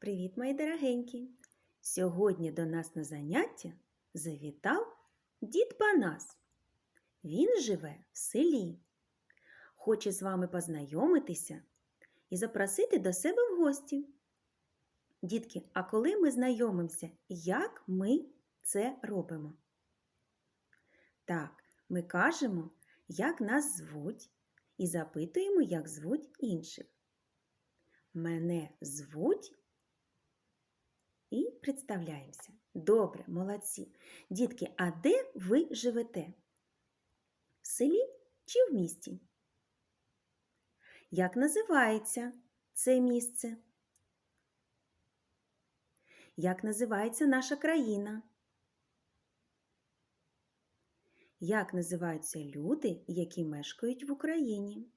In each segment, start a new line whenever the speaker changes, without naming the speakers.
Привіт, мої дорогенькі! Сьогодні до нас на заняття завітав дід Панас. Він живе в селі. Хоче з вами познайомитися і запросити до себе в гості. Дітки, а коли ми знайомимося, як ми це робимо? Так, ми кажемо, як нас звуть, і запитуємо, як звуть інших. Мене звуть і представляємося. Добре, молодці. Дітки, а де ви живете? В селі чи в місті? Як називається це місце? Як називається наша країна? Як називаються люди, які мешкають в Україні?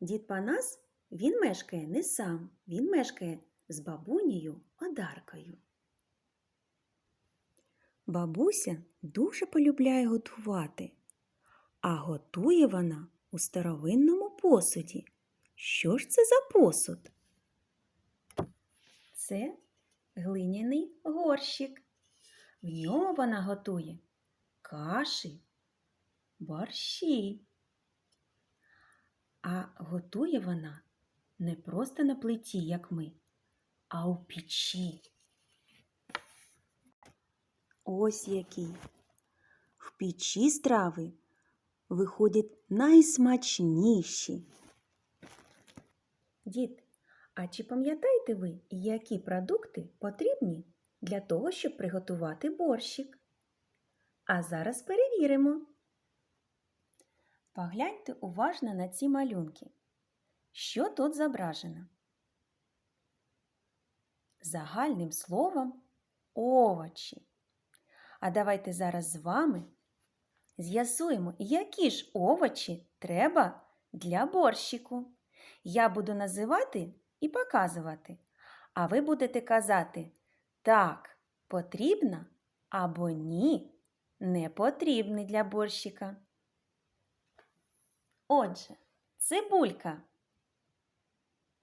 Дід Панас, він мешкає не сам, він мешкає з бабунею Одаркою. Бабуся дуже полюбляє готувати, а готує вона у старовинному посуді. Що ж це за посуд? Це глиняний горщик. В ньому вона готує каші, борщі. А готує вона не просто на плиті, як ми, а у печі. Ось які. В печі страви виходять найсмачніші. Дід, а чи пам'ятаєте ви, які продукти потрібні для того, щоб приготувати борщик? А зараз перевіримо. Погляньте уважно на ці малюнки. Що тут зображено? Загальним словом овочі. А давайте зараз з вами з'ясуємо, які ж овочі треба для борщику. Я буду називати і показувати, а ви будете казати так, потрібно або ні, не потрібний для борщика. Отже, цибулька.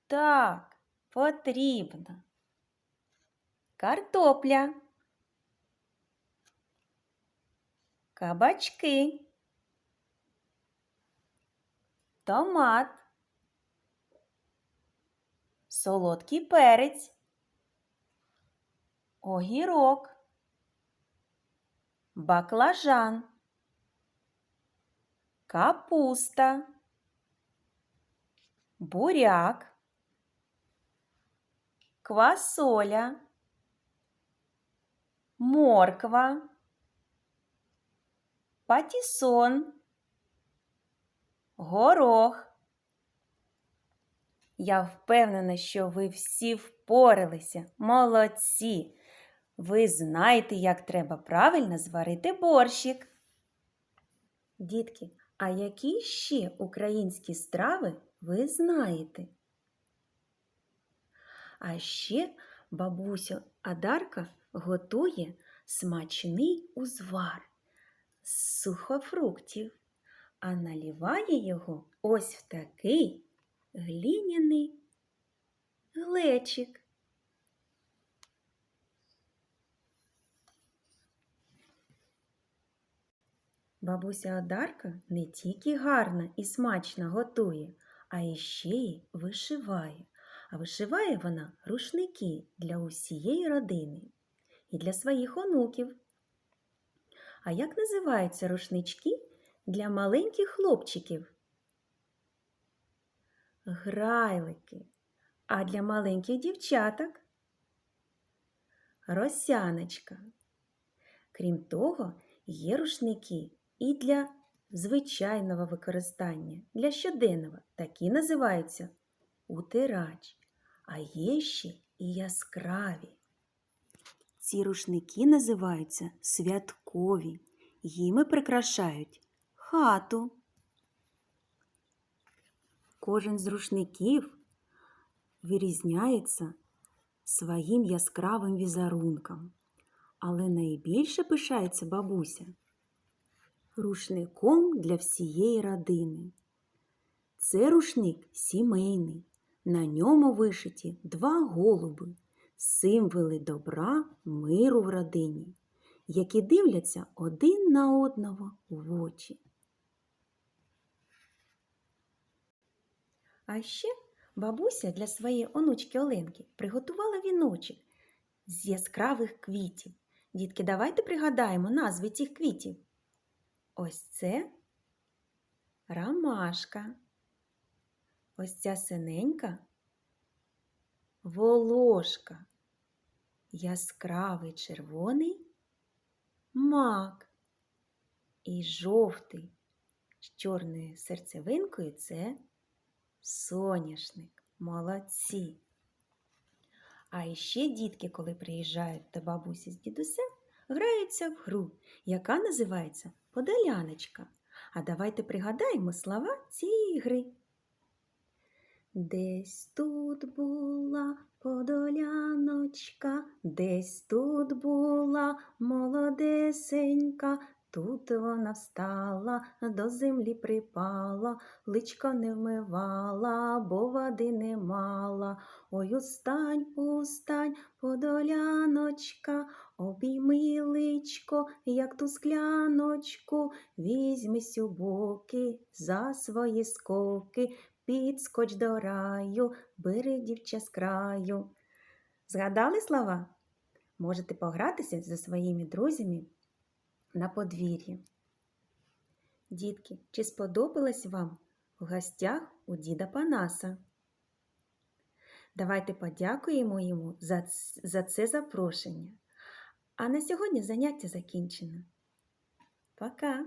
Так, потрібно. Картопля. Кабачки. Томат. Солодкий перець. Огірок. Баклажан. Капуста. Буряк. Квасоля. Морква. Патісон. Горох. Я впевнена, що ви всі впоралися. Молодці! Ви знаєте, як треба правильно зварити борщик. Дітки, а які ще українські страви ви знаєте? А ще бабуся Адарка готує смачний узвар з сухофруктів, а наливає його ось в такий гліняний глечик. Бабуся Одарка не тільки гарно і смачно готує, а іще й вишиває. А вишиває вона рушники для усієї родини і для своїх онуків. А як називаються рушнички для маленьких хлопчиків? Грайлики. А для маленьких дівчаток росяночка. Крім того, є рушники і для звичайного використання, для щоденного. Такі називаються утирач, а є ще і яскраві. Ці рушники називаються святкові. Їми прикрашають хату. Кожен з рушників вирізняється своїм яскравим візерунком, але найбільше пишається бабуся рушником для всієї родини. Це рушник сімейний, На ньому вишиті два голуби, символи добра, миру в родині, які дивляться один на одного в очі. А ще бабуся для своєї онучки Оленки приготувала віночок з яскравих квітів. Дітки, давайте пригадаємо назви цих квітів. Ось це ромашка. Ось ця синенька волошка. Яскравий червоний мак. І жовтий з чорною серцевинкою це соняшник. Молодці. А іще дітки, коли приїжджають до бабусі з дідусем, граються в гру, яка називається Подоляночка. А давайте пригадаємо слова цієї гри. Десь тут була подоляночка, десь тут була молодесенька, тут вона встала, до землі припала, личко не вмивала, бо води не мала. Ой, устань, устань, подоляночка, обійми личко, як ту скляночку, візьмись у боки за свої скоки, підскоч до раю, бери дівча з краю. Згадали слова? Можете погратися зі своїми друзями на подвір'ї. Дітки, чи сподобалось вам в гостях у діда Панаса? Давайте подякуємо йому за, за це запрошення. А на сьогодні заняття закінчено. Пока!